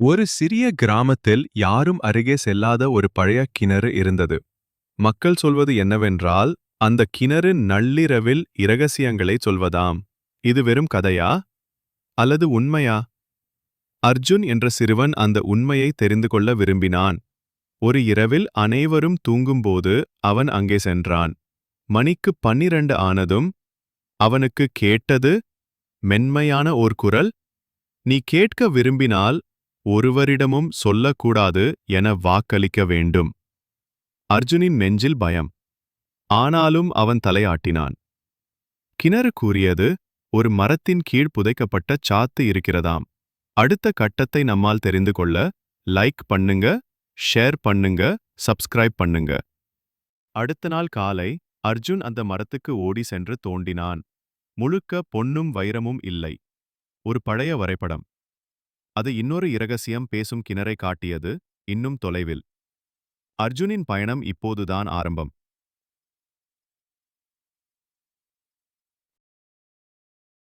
ஒரு சிறிய கிராமத்தில் யாரும் அருகே செல்லாத ஒரு பழைய கிணறு இருந்தது. மக்கள் சொல்வது என்னவென்றால் அந்த கிணறு நள்ளிரவில் இரகசியங்களை சொல்வதாம். இது வெறும் கதையா? அல்லது உண்மையா? அர்ஜுன் என்ற சிறுவன் அந்த உண்மையை தெரிந்து கொள்ள விரும்பினான். ஒரு இரவில் அனைவரும் தூங்கும்போது அவன் அங்கே சென்றான். மணிக்கு பன்னிரண்டு ஆனதும் அவனுக்கு கேட்டது? மென்மையான ஓர் குரல்? நீ கேட்க விரும்பினால் ஒருவரிடமும் சொல்லக்கூடாது என வாக்களிக்க வேண்டும். அர்ஜுனின் நெஞ்சில் பயம். ஆனாலும் அவன் தலையாட்டினான். கிணறு கூறியது ஒரு மரத்தின் கீழ் புதைக்கப்பட்ட சாத்து இருக்கிறதாம். அடுத்த கட்டத்தை நம்மால் தெரிந்து கொள்ள லைக் பண்ணுங்க ஷேர் பண்ணுங்க சப்ஸ்கிரைப் பண்ணுங்க. அடுத்த நாள் காலை அர்ஜுன் அந்த மரத்துக்கு ஓடி சென்று தோண்டினான். முழுக்க பொன்னும் வைரமும் இல்லை. ஒரு பழைய வரைபடம். அது இன்னொரு இரகசியம் பேசும் கிணறை காட்டியது இன்னும் தொலைவில். அர்ஜுனின் பயணம் இப்போதுதான் ஆரம்பம்.